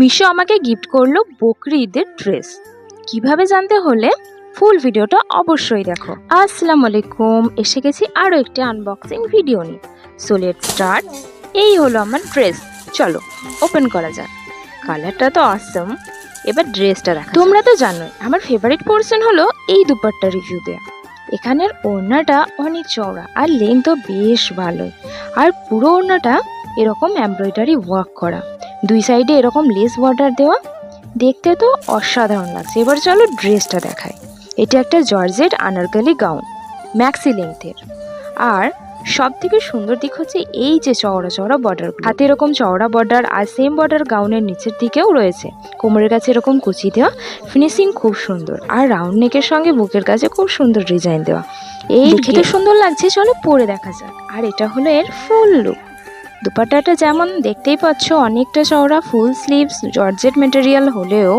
মিশো আমাকে গিফট করল বকরি ঈদের ড্রেস কীভাবে জানতে হলে ফুল ভিডিওটা অবশ্যই দেখো। আসসালামু আলাইকুম, এসে গেছি আরও একটি আনবক্সিং ভিডিও নিয়ে। সো লেট স্টার্ট এই হলো আমার ড্রেস চলো ওপেন করা যাক। কালারটা তো অসম এবার ড্রেসটা দেখা তোমরা তো জানোই, আমার ফেভারিট পোর্শন হলো এই দুপাট্টা রিভিউ দেয়া। এখানের ওড়নাটা অনেক চওড়া আর লেন্থও বেশ ভালোই। আর পুরো ওড়নাটা এরকম এমব্রয়ডারি ওয়ার্ক করা। দুই সাইডে এরকম লেস বর্ডার দেওয়া। দেখতে তো অসাধারণ লাগছে। এবার চলো ড্রেসটা দেখাই। এটা একটা জর্জেট আনারকালি গাউন ম্যাক্সি লেন্থের আর সব থেকে সুন্দর দিক হচ্ছে এই যে চওড়া চওড়া বর্ডার হাতে এরকম চওড়া বর্ডার আর সেম বর্ডার গাউনের নিচের দিকেও রয়েছে। কোমরের কাছে এরকম কুচি দেওয়া ফিনিশিং খুব সুন্দর। আর রাউন্ড নেকের সঙ্গে বুকের কাছে খুব সুন্দর ডিজাইন দেওয়া। এই দেখে তো সুন্দর লাগছে চলো পরে দেখা যাক। আর এটা হলো এর ফুল লুক দুপাট্টাটা যেমন দেখতেই পাচ্ছ, অনেকটা চওড়া ফুল স্লিভস জর্জেট মেটেরিয়াল হলেও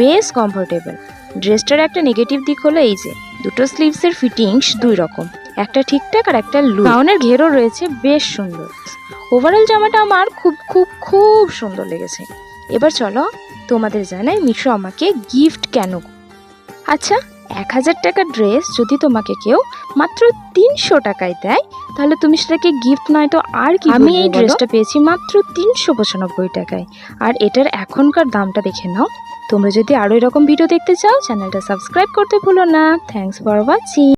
বেশ কমফোর্টেবল ড্রেসটার একটা নেগেটিভ দিক হলো এই যে, দুটো স্লিভসের ফিটিংস দুই রকম, একটা ঠিকঠাক আর একটা লু গাউনের ঘেরও রয়েছে বেশ সুন্দর। ওভারঅল জামাটা আমার খুব খুব খুব সুন্দর লেগেছে। এবার চলো তোমাদের জানাই মিশো আমাকে গিফট কেন? আচ্ছা এক হাজার টাকার ড্রেস যদি তোমাকে কেউ মাত্র তিনশো টাকায় দেয় তাহলে তুমি সেটাকে গিফট নয় তো আর কি আমি এই ড্রেসটা পেয়েছি মাত্র তিনশো পঁচানব্বই টাকায়। আর এটার এখনকার দামটা দেখে নাও। তোমরা যদি আরও এরকম ভিডিও দেখতে চাও চ্যানেলটা সাবস্ক্রাইব করতে ভুলো না। Thanks for watching